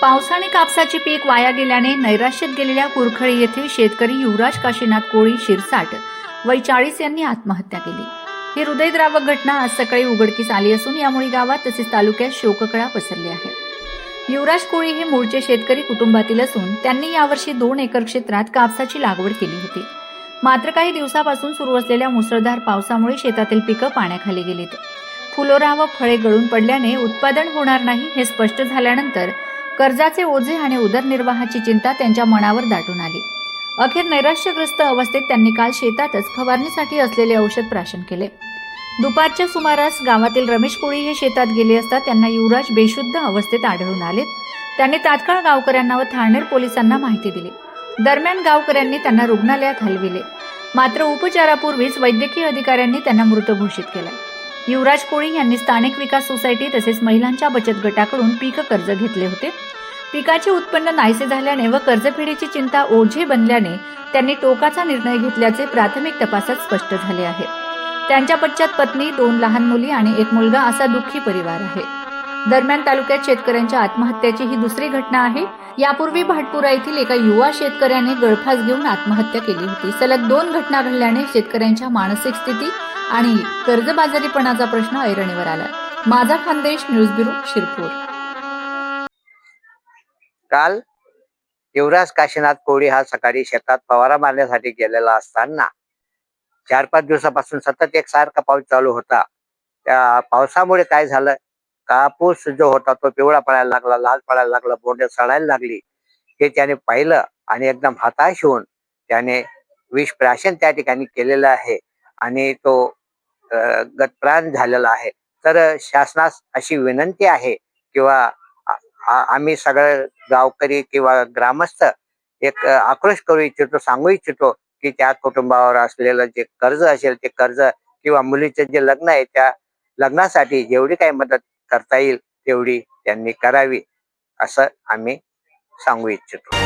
पावसाने कापसाचे पीक वाया गेल्याने नैराश्यात गेलेल्या कुरखळी येथील शेतकरी युवराज काशीनाथ कोळी शिरसाट वय चाळीस यांनी आत्महत्या केली. ही हृदयद्रावक घटना आज सकाळी उघडकीस आली असून यामुळे गावात तसेच तालुक्यात शोककळा पसरली आहे. युवराज कोळी हे मूळचे शेतकरी कुटुंबातील असून त्यांनी यावर्षी दोन एकर क्षेत्रात कापसाची लागवड केली होती. मात्र काही दिवसापासून सुरू असलेल्या मुसळधार पावसामुळे शेतातील पिकं पाण्याखाली गेलीत. फुलोरा व फळे गळून पडल्याने उत्पादन होणार नाही हे स्पष्ट झाल्यानंतर कर्जाचे ओझे आणि उदरनिर्वाहाची चिंता त्यांच्या मनावर दाटून आली. अखेर नैराश्यग्रस्त अवस्थेत त्यांनी काल शेतातच फवारणीसाठी असलेले औषध प्राशन केले. दुपारच्या सुमारास गावातील रमेश कोळी हे शेतात गेले असता त्यांना युवराज बेशुद्ध अवस्थेत आढळून आलेत. त्यांनी तात्काळ गावकऱ्यांना व ठाणेर पोलिसांना माहिती दिली. दरम्यान गावकऱ्यांनी त्यांना रुग्णालयात हलविले. मात्र उपचारापूर्वीच वैद्यकीय अधिकाऱ्यांनी त्यांना मृत घोषित केला. युवराज कोळी यांनी स्थानिक विकास सोसायटी तसेच महिलांच्या बचत गटाकडून पीक कर्ज घेतले होते. पिकाचे उत्पन्न नाहीसे झाल्याने व कर्जफेडीची चिंता ओझे बनल्याने त्यांनी टोकाचा निर्णय घेतल्याचे प्राथमिक तपासात स्पष्ट झाले आहे. त्यांच्या पश्चात पत्नी दोन लहान मुली आणि एक मुलगा असा दुःखी परिवार आहे. दरम्यान तालुक्यात शेतकऱ्यांच्या आत्महत्याची ही दुसरी घटना आहे. यापूर्वी भाटपुरा येथील एका युवा शेतकऱ्याने गळफास घेऊन आत्महत्या केली होती. सलग दोन घटना घडल्याने शेतकऱ्यांच्या मानसिक स्थिती आणि कर्जबाजारीपणाचा प्रश्न ऐरणीवर आला. माझा खानदेश न्यूज ब्युरो शिरपूर. काल युवराज काशीनाथ कोळी हा सकाळी शेतात फवारा मारण्यासाठी गेलेला असताना चार पाच दिवसापासून सतत एक सारखा पाऊस चालू होता. त्या पावसामुळे काय झालं? कापूस जो होता तो पिवळा पडायला लागला लाल पडायला लागला बोंडे सडायला लागली. हे त्याने पाहिलं आणि एकदम हताश होऊन त्याने विष प्राशन त्या ठिकाणी केलेलं आहे. आणि तो गतप्राण झालेला आहे. तर शासनास अशी विनंती आहे किंवा आम्ही सगळे गावकरी किंवा ग्रामस्थ एक आक्रोश करू इच्छितो सांगू इच्छितो की त्या कुटुंबावर असलेलं जे कर्ज असेल ते कर्ज किंवा मुलीचे जे लग्न आहे त्या लग्नासाठी जेवढी काही मदत करता येईल तेवढी त्यांनी करावी असं आम्ही सांगू इच्छितो.